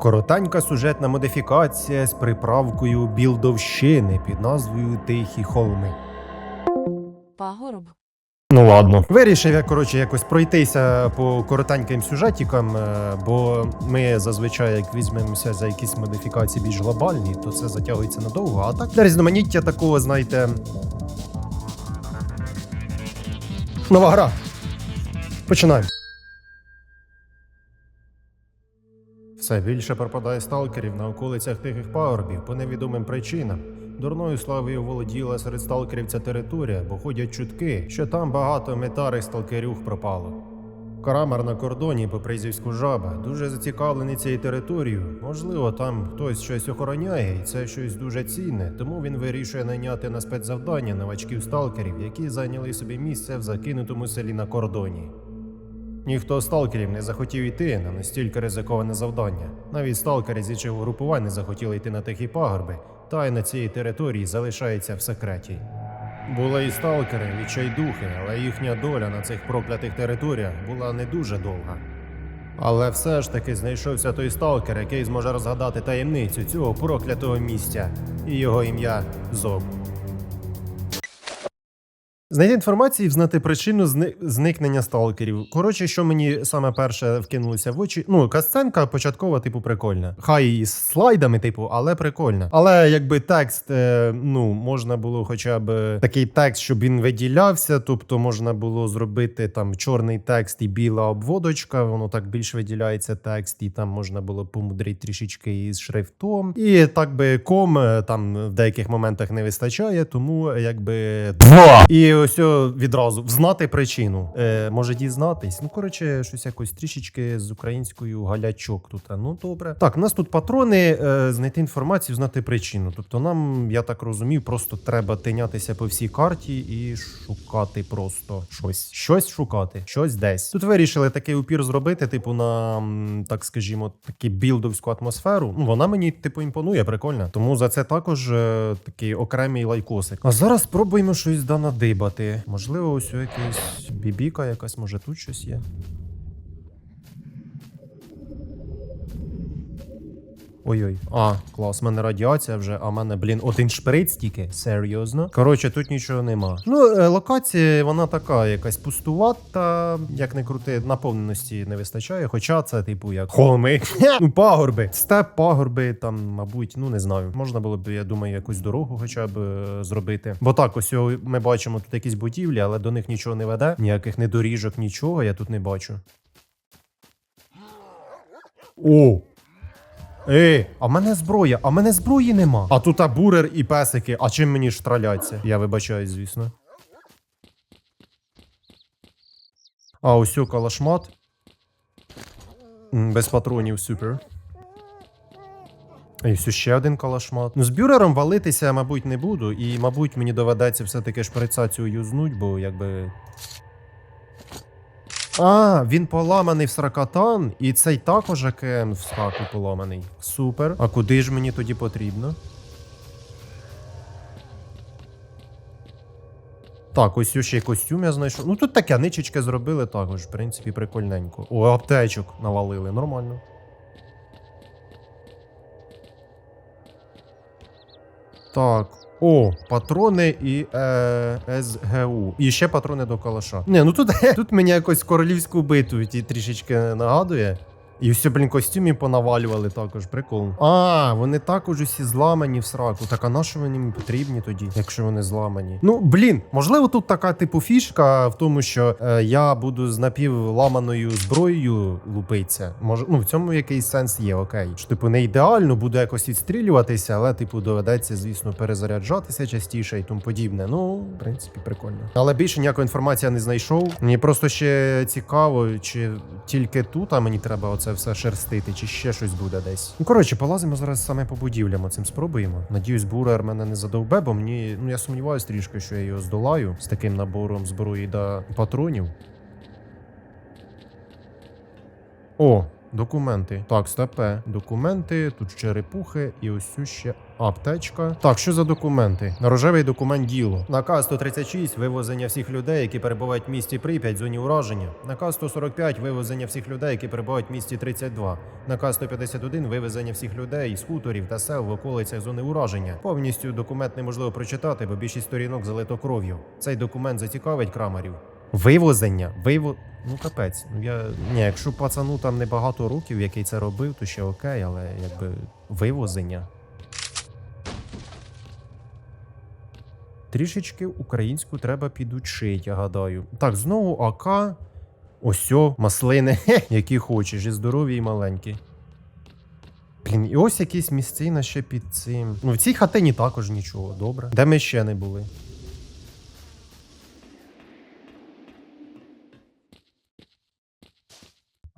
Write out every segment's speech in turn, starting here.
Коротенька сюжетна модифікація з приправкою білдовщини під назвою Тихі Холми. Пагорб. Ну ладно. Вирішив я, коротше, якось пройтися по коротеньким сюжетікам, е, бо ми зазвичай, як візьмемося за якісь модифікації більш глобальні, то це затягується надовго. А так для різноманіття такого, знаєте. Нова гра. Починаємо. Все більше пропадає сталкерів на околицях тихих пагорбів по невідомим причинам. Дурною славою володіла серед сталкерів ця територія, бо ходять чутки, що там багато метарих сталкерюх пропало. Крамер на кордоні по призівську жаба дуже зацікавлений цією територією. Можливо, там хтось щось охороняє, і це щось дуже цінне, тому він вирішує найняти на спецзавдання новачків сталкерів, які зайняли собі місце в закинутому селі на кордоні. Ніхто з сталкерів не захотів йти на настільки ризиковане завдання. Навіть сталкери з інших групувань не захотіли йти на тихі пагорби, та й на цій території залишається в секреті. Були і сталкери, відчайдухи, але їхня доля на цих проклятих територіях була не дуже довга. Але все ж таки знайшовся той сталкер, який зможе розгадати таємницю цього проклятого місця, і його ім'я Зоб. Знайти інформацію і взнати причину зни- зникнення сталкерів. Коротше, що мені саме перше вкинулося в очі. Ну, касценка початкова, типу, прикольна. Хай і з слайдами, типу, але прикольна. Але якби текст, е, ну, можна було хоча б такий текст, щоб він виділявся. Тобто можна було зробити там чорний текст і біла обводочка, воно так більш виділяється текст, і там можна було помудрити трішечки із шрифтом. І так би ком е, там в деяких моментах не вистачає, тому е, якби два. І ось відразу взнати причину. Е, може дізнатись. Ну, коротше, щось якось трішечки з українською галячок тут. Ну добре. Так, у нас тут патрони, е, знайти інформацію, знати причину. Тобто, нам, я так розумію, просто треба тинятися по всій карті і шукати просто щось. Щось шукати, щось десь. Тут вирішили такий упір зробити, типу, на так скажімо, таку білдовську атмосферу. Ну, вона мені, типу, імпонує, прикольно. Тому за це також е, такий окремий лайкосик. А зараз спробуємо щось да надибати. Можливо, ось якийсь бібіка, якась, може тут щось є. Ой-ой. А, клас, в мене радіація вже, а в мене, блін, один шприц тільки. Серйозно. Коротше, тут нічого нема. Ну, е, локація, вона така, якась пустувата, як не крути, наповненості не вистачає. Хоча це, типу, як холми. ну, пагорби. Степ, пагорби, там, мабуть, ну не знаю. Можна було б, я думаю, якусь дорогу хоча б е, зробити. Бо так, ось ми бачимо тут якісь будівлі, але до них нічого не веде. Ніяких недоріжок, нічого я тут не бачу. О! Ей, а в мене зброя, а в мене зброї нема. А тут а бурер і песики. А чим мені ж страляться? Я вибачаюсь, звісно. А ось калашмат. Без патронів, супер. І все ще один калашмат. Ну, з бюрером валитися, мабуть, не буду. І, мабуть, мені доведеться все-таки шприцацію юзнуть, бо якби. А, він поламаний в сракатан, і цей також АКМ в сраку поламаний. Супер. А куди ж мені тоді потрібно? Так, ось ще й костюм я знайшов. Ну тут таке ничечки зробили також, в принципі, прикольненько. О, аптечок навалили, нормально. Так. О, патрони і е, СГУ. І ще патрони до калаша. Не, ну тут, тут мені якось королівську битву ті трішечки нагадує. І все, блін, костюмі понавалювали також, прикол. А, вони також усі зламані в сраку. Так а на що вони мені потрібні тоді, якщо вони зламані? Ну, блін, можливо, тут така типу фішка в тому, що е, я буду з напівламаною зброєю лупитися. Може, ну в цьому якийсь сенс є, окей. Що, типу, не ідеально, буду якось відстрілюватися, але, типу, доведеться, звісно, перезаряджатися частіше і тому подібне. Ну, в принципі, прикольно. Але більше ніякої інформації я не знайшов. Мені просто ще цікаво, чи тільки тут, а мені треба оце все шерстити, чи ще щось буде десь. Ну, коротше, полазимо зараз саме по будівлям, Цим спробуємо. Надіюсь, бурер мене не задовбе, бо мені, ну я сумніваюся трішки, що я його здолаю з таким набором зброї та патронів. О, Документи. Так, стопе. Документи, тут черепухи і ось цю ще аптечка. Так, що за документи? Рожевий документ діло. Наказ 136 вивозення всіх людей, які перебувають в місті Прип'ять, зоні ураження. Наказ 145 вивезення всіх людей, які перебувають в місті 32. Наказ 151 вивезення всіх людей з хуторів та сел в околицях зони ураження. Повністю документ неможливо прочитати, бо більшість сторінок залито кров'ю. Цей документ зацікавить крамарів. Вивозення, виво... Ну капець. Ну я ні, якщо пацану там небагато років, який це робив, то ще окей, але якби вивозення. Трішечки українську треба підучити, я гадаю. Так, знову АК. Осьо, маслини, які хочеш, і здорові, і маленькі. Блін, і ось якісь місцина ще під цим. Ну, в цій хатині також нічого, добре. Де ми ще не були?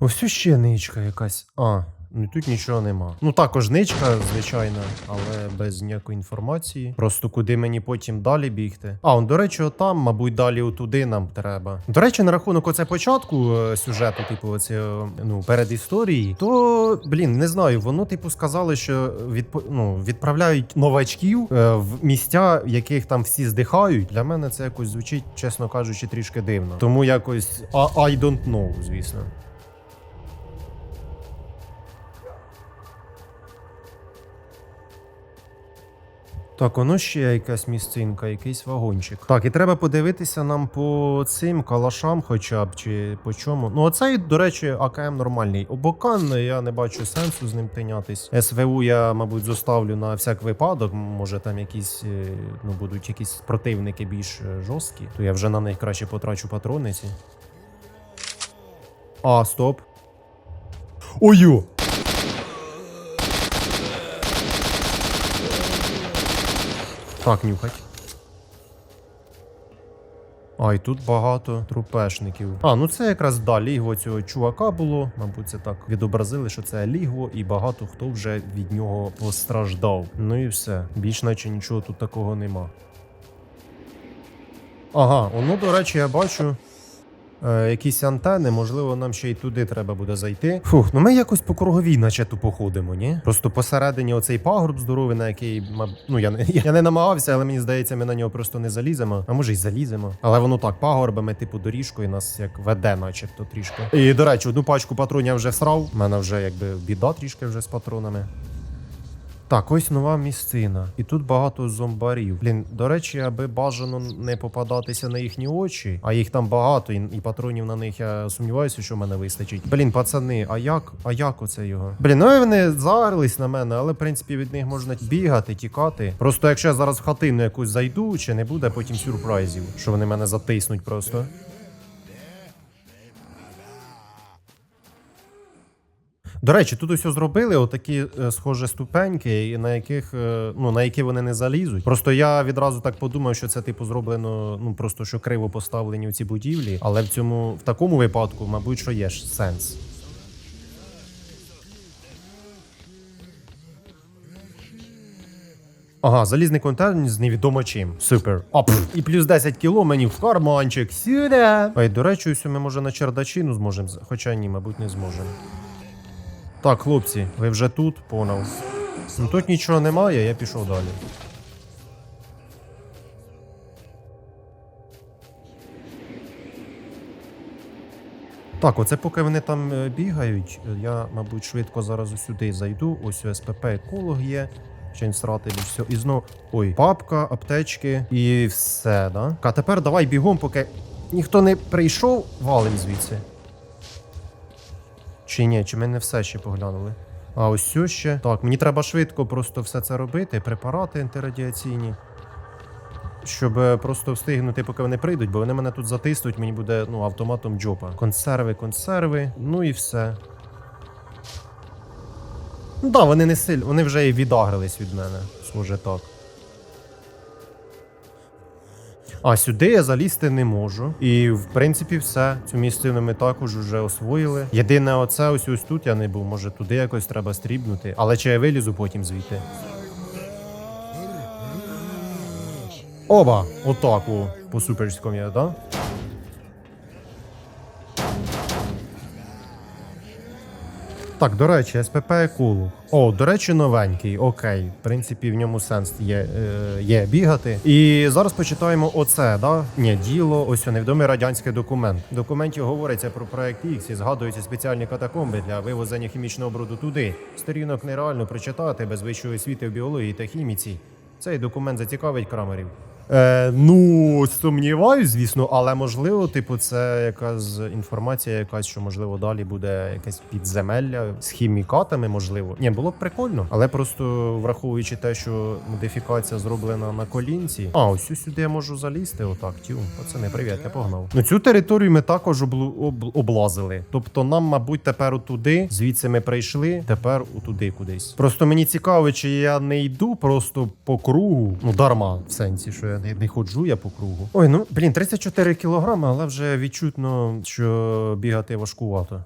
Ось ще ничка якась. А, ну тут нічого нема. Ну також ничка, звичайно, але без ніякої інформації. Просто куди мені потім далі бігти. А, он, до речі, там, мабуть, далі отуди нам треба. До речі, на рахунок оце початку е, сюжету, типу, оце, е, ну, перед історії, то, блін, не знаю, воно, типу, сказали, що відпо... ну, відправляють новачків е, в місця, в яких там всі здихають. Для мене це якось звучить, чесно кажучи, трішки дивно. Тому якось а, I don't know, звісно. Так, воно ще якась місцинка, якийсь вагончик. Так, і треба подивитися нам по цим калашам, хоча б чи по чому. Ну, оцей, до речі, АКМ нормальний. Обокан, я не бачу сенсу з ним тинятись. СВУ я, мабуть, зоставлю на всяк випадок. Може, там якісь е, ну, будуть якісь противники більш е, жорсткі, то я вже на них краще потрачу патрониці. А, стоп. Ою! Так, нюхать. А, і тут багато трупешників. А, ну це якраз да, лігво цього чувака було. Мабуть, це так відобразили, що це лігво, і багато хто вже від нього постраждав. Ну і все. Більш наче нічого тут такого нема. Ага, воно, до речі, я бачу. Е, якісь антени, можливо, нам ще й туди треба буде зайти. Фух, ну ми якось по круговій, наче тупо ходимо, ні? Просто посередині оцей пагорб здоровий, на який ну я не я не намагався, але мені здається, ми на нього просто не заліземо. А може й заліземо. Але воно так, пагорбами, типу, доріжкою нас як веде, начебто трішки. І до речі, одну пачку патронів я вже всрав. У мене вже якби біда трішки вже з патронами. Так, ось нова місцина. І тут багато зомбарів. Блін, до речі, аби бажано не попадатися на їхні очі, а їх там багато, і, і патронів на них я сумніваюся, що в мене вистачить. Блін, пацани, а як? А як оце його? Блін, ну і вони загрились на мене, але в принципі від них можна бігати, тікати. Просто якщо я зараз в хатину якусь зайду, чи не буде потім сюрпризів, що вони мене затиснуть просто. До речі, тут ось зробили отакі е, схоже ступеньки, на яких е, ну на які вони не залізуть. Просто я відразу так подумав, що це типу зроблено, ну просто що криво поставлені в ці будівлі, але в цьому в такому випадку, мабуть, що є ж сенс. Ага, залізний контейнер з невідомо чим. Супер. Пф, і плюс 10 кіло мені в карманчик. Сюда. Ой, до речі, ось ми може на чердачину зможемо. Хоча ні, мабуть, не зможемо. Так, хлопці, ви вже тут, поняв. Ну тут нічого немає, я пішов далі. Так, оце поки вони там е, бігають, е, я, мабуть, швидко зараз сюди зайду. Ось у еколог є. Ще не срати більш все. І знов. Ой, папка, аптечки і все, да? А тепер давай бігом, поки ніхто не прийшов, валим звідси. Чи ні, чи ми не все ще поглянули? А ось цю ще. Так, мені треба швидко просто все це робити, препарати антирадіаційні. Щоб е, просто встигнути, поки вони прийдуть, бо вони мене тут затиснуть, мені буде ну, автоматом джопа. Консерви, консерви, ну і все. Ну да, вони не сильно, вони вже і відагрились від мене, схоже так. А сюди я залізти не можу. І в принципі все. Цю місцину ми також вже освоїли. Єдине, оце ось ось тут я не був. Може туди якось треба стрібнути. Але чи я вилізу потім звідти? Оба! отаку по суперському я, да? Так, до речі, СПП Кулу. О, до речі, новенький. Окей. В принципі, в ньому сенс є, е, є бігати. І зараз почитаємо оце, да? Ні, діло, ось о, невідомий радянський документ. В документі говориться про проект X і згадуються спеціальні катакомби для вивозення хімічного бруду туди. Сторінок нереально прочитати без вищої освіти в біології та хіміці. Цей документ зацікавить крамерів. Е, ну, сумніваюсь, звісно, але можливо, типу, це якась інформація, якась, що можливо далі буде якесь підземелля з хімікатами, можливо. Ні, було б прикольно, але просто враховуючи те, що модифікація зроблена на колінці. А, ось сюди я можу залізти. Отак, тю. Пацани, привіт, я погнав. Ну цю територію ми також облу- об- облазили. Тобто нам, мабуть, тепер отуди, звідси ми прийшли, тепер отуди кудись. Просто мені цікаво, чи я не йду просто по кругу. Ну, дарма, в сенсі, що я не, не ходжу я по кругу. Ой, ну блін, 34 кілограми, але вже відчутно, що бігати важкувато.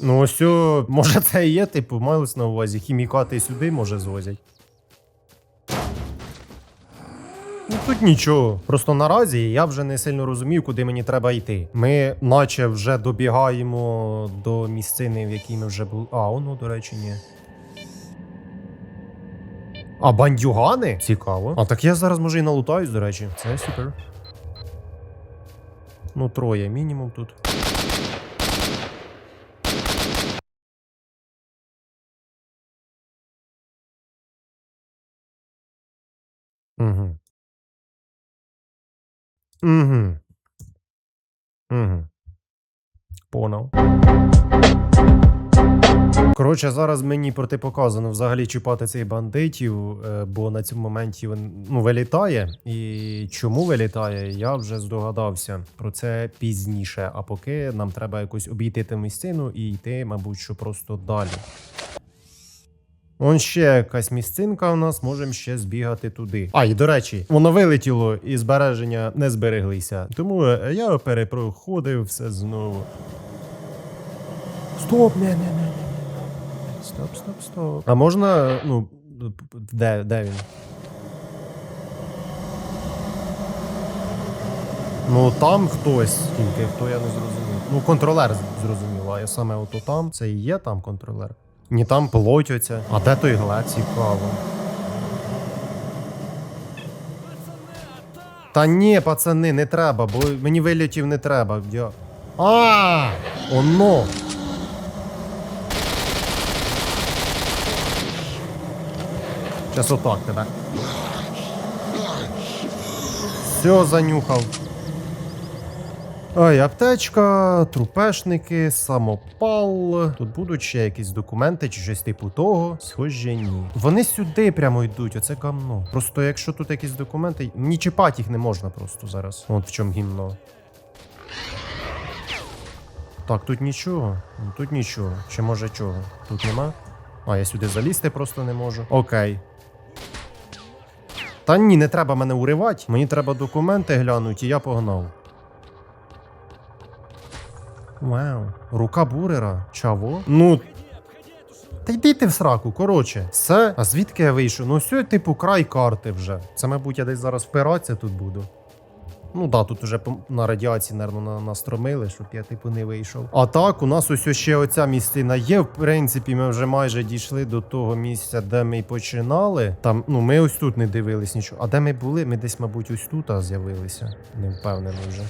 Ну, ось, о, може, це і є, типу, майлось на увазі. Хімікати сюди, може, звозять. Тут нічого. Просто наразі я вже не сильно розумію, куди мені треба йти. Ми, наче, вже добігаємо до місцини, в якій ми вже були. А, воно, до речі, ні. А бандюгани? Цікаво. А так я зараз може і налутаюсь, до речі. Це супер. Ну, троє мінімум тут. Угу. Угу. Угу. Понял. Коротше, зараз мені протипоказано взагалі чіпати цих бандитів, е, бо на цьому моменті він ну, вилітає. І чому вилітає, я вже здогадався про це пізніше. А поки нам треба якось обійти ту місцину і йти, мабуть, що просто далі. Он ще якась місцинка у нас, можемо ще збігати туди. А, і до речі, воно вилетіло і збереження не збереглися. Тому е, я перепроходив все знову. Стоп, не, не, не, не. Стоп, стоп, стоп. А можна, ну, де, де він? Ну там хтось, тільки хто я не зрозумів. Ну, контролер зрозумів, а я саме ото там, це і є там контролер. Ні там плоть оця. А де той глед? Цікаво. Та ні, пацани, не треба, бо мені вилітів не треба. Я... А! Оно! Щас отак тебе. Все, занюхав. Ой, аптечка, трупешники, самопал. Тут будуть ще якісь документи чи щось типу того. Схоже, ні. Вони сюди прямо йдуть, оце гамно. Просто якщо тут якісь документи, мені чіпати їх не можна просто зараз. От в чому гімно. Так, тут нічого. Ну, Тут нічого. Чи може чого? Тут нема? А, я сюди залізти просто не можу. Окей. Та ні, не треба мене уривати. Мені треба документи глянути, і я погнав. Вау. Рука бурера. Чаво? Ну. Та йди ти в сраку, коротше. Все. А звідки я вийшов? Ну, все, типу, край карти вже. Це, мабуть, я десь зараз впиратися тут буду. Ну да, тут уже на радіації, наверно, на- настромили, щоб я типу не вийшов. А так, у нас ось ще оця місцина є. В принципі, ми вже майже дійшли до того місця, де ми й починали. Там, ну, ми ось тут не дивились нічого. А де ми були? Ми десь, мабуть, ось тут з'явилися. Не впевнений вже.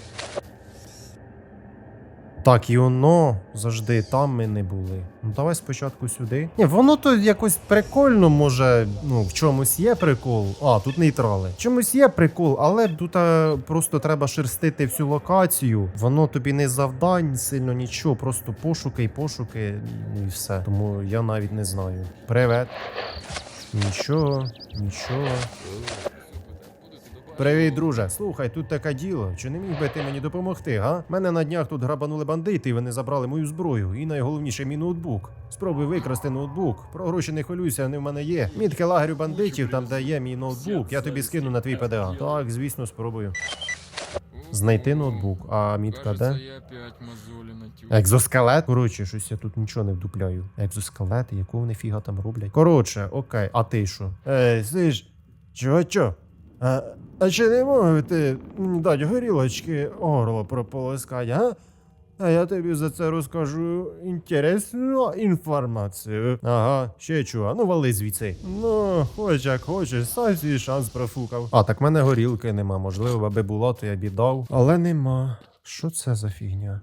Так, і воно завжди там ми не були. Ну давай спочатку сюди. Ні, воно то якось прикольно, може, ну, в чомусь є прикол. А, тут нейтрали. В чомусь є прикол, але тут е, просто треба шерстити всю локацію. Воно тобі не завдань, сильно нічого, просто пошуки і пошуки, і все. Тому я навіть не знаю. Привет. Нічого, нічого. Привіт, друже. Слухай, тут таке діло. Чи не міг би ти мені допомогти, га? Мене на днях тут грабанули бандити, і вони забрали мою зброю. І найголовніше мій ноутбук. Спробуй викрасти ноутбук. Про гроші не хвилюйся, вони в мене є. Мітки лагерю бандитів, там де є мій ноутбук. Я тобі скину на твій ПДА. Так, звісно, спробую. Знайти ноутбук, а мітка де? Екзоскелет? Коротше, щось я тут нічого не вдупляю. Екзоскелети, якого вони фіга там роблять. Коротше, окей, а ти що? Ей, слиш, чого чо? А, а чи не можете мені дати горілочки горло прополоскати, а? А я тобі за це розкажу інтересну інформацію. Ага, ще чого, ну вали звідси. Ну, хоч як хочеш, сам свій шанс профукав. А, так мене горілки нема, можливо, аби була, то я б і дав. Але нема. Що це за фігня?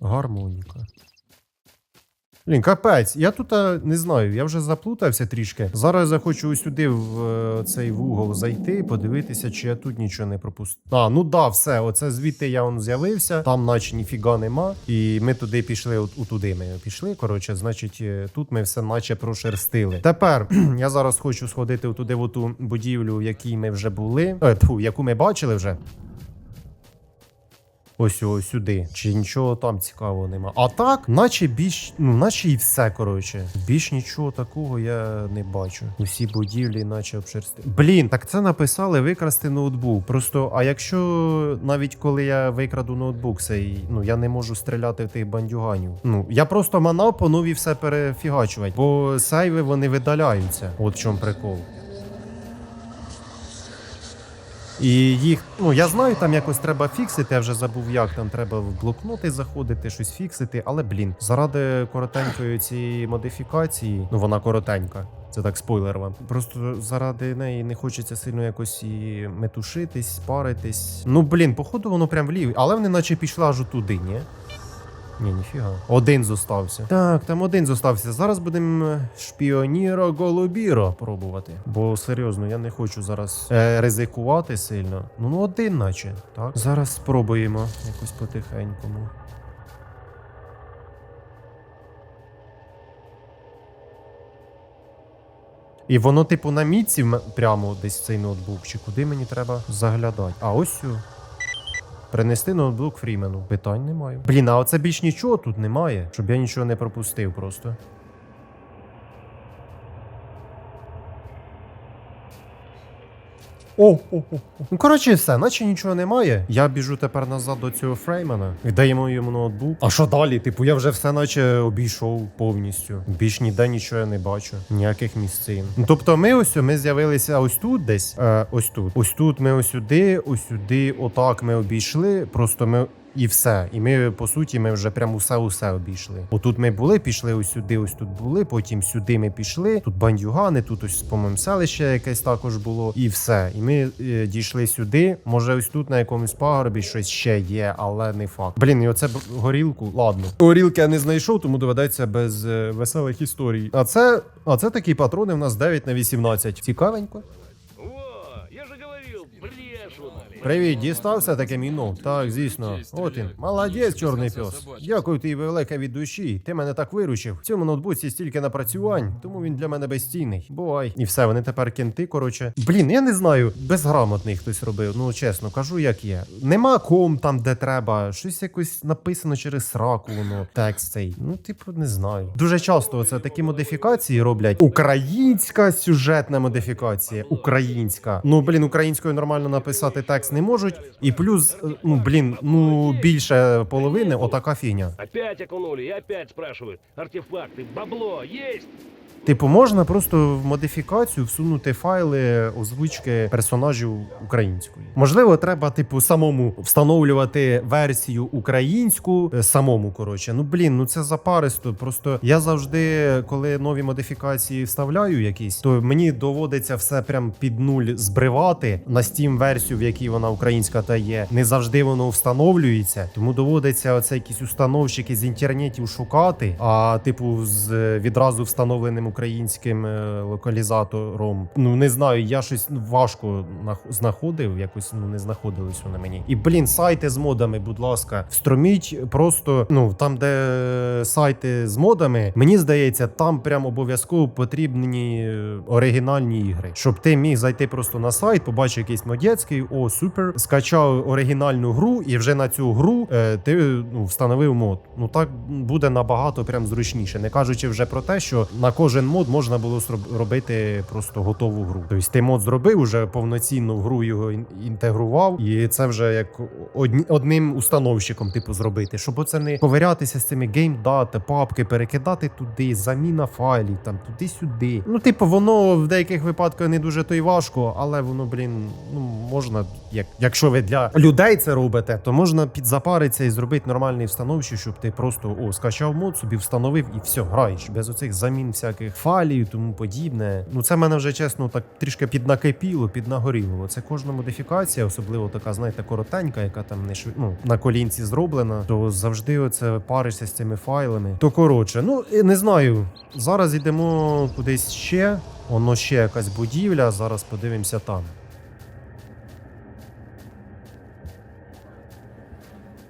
Гармоніка. Блін, капець, я тут не знаю, я вже заплутався трішки. Зараз я хочу сюди в е, цей вугол зайти, подивитися, чи я тут нічого не пропустив. А, ну да, все, оце звідти я он з'явився, там наче ніфіга нема. І ми туди пішли, от, утуди ми пішли. Коротше, значить, е, тут ми все наче прошерстили. Тепер я зараз хочу сходити туди в ту будівлю, в якій ми вже були. Е, тьфу, яку ми бачили вже. Ось ось сюди. Чи нічого там цікавого нема. А так, наче більш, ну, наче і все, коротше. Більш нічого такого я не бачу. Усі будівлі, наче обшерсти. Блін, так це написали викрасти ноутбук. Просто, а якщо навіть коли я викраду ноутбук, цей, ну я не можу стріляти в тих бандюганів. Ну, я просто манав по нові все перефігачувати, бо сейви вони видаляються. От в чому прикол. І їх, ну я знаю, там якось треба фіксити. Я вже забув, як там треба в блокноти заходити, щось фіксити. Але блін, заради коротенької цієї модифікації, ну вона коротенька. Це так спойлер вам. Просто заради неї не хочеться сильно якось і метушитись, паритись. Ну блін, походу воно прям влів, але вони наче пішла аж туди, ні? Ні, ніфіга. Один зостався. Так, там один зостався. Зараз будемо шпіоніро голубіро пробувати. Бо серйозно, я не хочу зараз е, ризикувати сильно. Ну, ну один, наче. Так. Зараз спробуємо якось потихенькому. І воно, типу, на мітці м- прямо десь цей ноутбук, чи куди мені треба заглядати? А ось сю. Принести ноутбук Фрімену. Питань немає. Блін, а оце більш нічого тут немає, щоб я нічого не пропустив просто. О, о, о, о. Ну, коротше, все, наче нічого немає. Я біжу тепер назад до цього Фреймена. Віддаємо йому ноутбук. А що далі? Типу, я вже все наче обійшов повністю. Більш ніде нічого не бачу. Ніяких місцин. Ну, тобто, ми ось ми з'явилися ось тут десь. Е, ось тут. Ось тут ми ось сюди, ось сюди, отак ми обійшли. Просто ми. І все. І ми, по суті, ми вже прям усе усе обійшли. Отут ми були, пішли ось сюди, ось тут були, потім сюди ми пішли. Тут бандюгани, тут ось, по-моєму, селище якесь також було. І все. І ми е, дійшли сюди. Може, ось тут на якомусь пагорбі щось ще є, але не факт. Блін, і оце горілку. Ладно. Горілки я не знайшов, тому доведеться без е, веселих історій. А це, а це такі патрони в нас 9 на 18. Цікавенько. Привіт, дістався таке міно. Так, звісно. От він. Молодець, чорний Це пес. Дякую тобі велике від душі. Ти мене так виручив. В цьому ноутбуці стільки напрацювань, тому він для мене безцінний. Бувай. І все, вони тепер кінти, коротше. Блін, я не знаю, безграмотний хтось робив. Ну чесно, кажу, як є. Нема ком там, де треба. Щось якось написано через сраку, воно текст цей. Ну, типу, не знаю. Дуже часто оце такі модифікації роблять. Українська сюжетна модифікація. Українська. Ну, блін, українською нормально написати текст не можуть. І плюс, е, ну блін, ну більше половини отака фігня. Опять окунули і опять спрашивают. Артефакти, бабло есть? Типу, можна просто в модифікацію всунути файли озвучки персонажів українською. Можливо, треба, типу, самому встановлювати версію українську е, самому. Коротше, ну блін, ну це запаристо. Просто я завжди, коли нові модифікації вставляю якісь, то мені доводиться все прям під нуль збривати на Steam версію, в якій вона українська та є. Не завжди воно встановлюється, тому доводиться оце якісь установщики з інтернетів шукати. А типу, з відразу встановленим українським е, локалізатором. Ну не знаю, я щось важко знаходив, якось ну не знаходилось воно мені. І блін, сайти з модами, будь ласка, встроміть просто ну там, де сайти з модами, мені здається, там прям обов'язково потрібні е, оригінальні ігри, щоб ти міг зайти просто на сайт, побачив якийсь модєцький, о, супер, скачав оригінальну гру, і вже на цю гру е, ти ну, встановив мод. Ну так буде набагато прям зручніше, не кажучи вже про те, що на кожен кожен мод можна було робити просто готову гру. Тобто ти мод зробив, уже повноцінну гру його інтегрував, і це вже як одним установщиком, типу, зробити, щоб оце не ковирятися з цими геймдати, папки, перекидати туди, заміна файлів, там туди-сюди. Ну, типу, воно в деяких випадках не дуже то й важко, але воно, блін, ну можна, як, якщо ви для людей це робите, то можна підзапаритися і зробити нормальний встановчий, щоб ти просто о, скачав мод, собі встановив і все, граєш без оцих замін всяких файлів і тому подібне. Ну це мене вже чесно так трішки піднакипіло, піднагоріло. Це кожна модифікація, особливо така, знаєте, коротенька, яка там не шв... ну, на колінці зроблена, то завжди оце паришся з цими файлами. То коротше, ну не знаю. Зараз йдемо кудись ще. Воно ще якась будівля. Зараз подивимося там.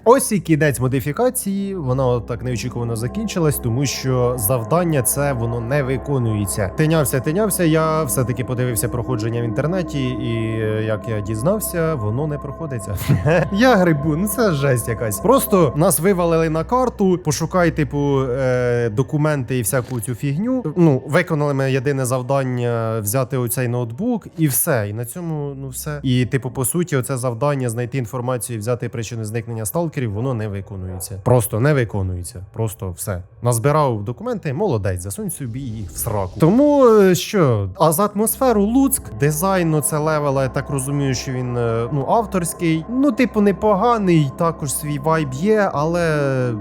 Ось і кінець модифікації. Вона так неочікувано закінчилась, тому що завдання це воно не виконується. Тинявся, тинявся. Я все-таки подивився проходження в інтернеті, і е, як я дізнався, воно не проходиться. я грибу, ну це жесть якась. Просто нас вивалили на карту. Пошукай, типу, е, документи і всяку цю фігню. Ну, виконали ми єдине завдання взяти оцей ноутбук, і все. І на цьому ну все. І, типу, по суті, оце завдання знайти інформацію, взяти причини зникнення сталкерів, воно не виконується. Просто не виконується. Просто все. Назбирав документи, молодець, засунь собі їх в сраку. Тому е, що, а за атмосферу Луцьк, дизайн це левела, я так розумію, що він е, ну авторський. Ну, типу, непоганий, також свій вайб є, але.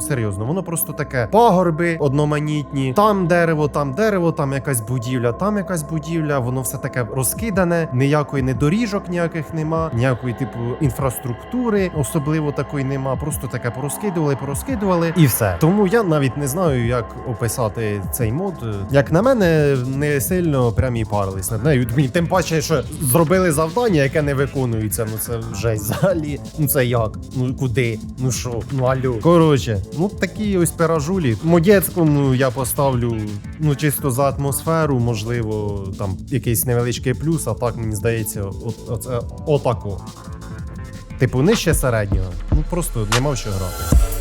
Серйозно, воно просто таке пагорби одноманітні. Там дерево, там дерево, там якась будівля, там якась будівля. Воно все таке розкидане. Ніякої не доріжок ніяких нема, ніякої типу інфраструктури, особливо такої нема. Просто таке порозкидували, порозкидували, і все. Тому я навіть не знаю, як описати цей мод. Як на мене, не сильно прям і парились над нею. Тим паче, що зробили завдання, яке не виконується. Ну це вже взагалі. Ну це як? Ну куди? Ну що? Ну алло. Коротше, ну такі ось пиражулі. Модєцькому я поставлю ну чисто за атмосферу, можливо, там якийсь невеличкий плюс, а так мені здається, от, оце отако. Типу, нижче середнього. Ну просто нема в що грати.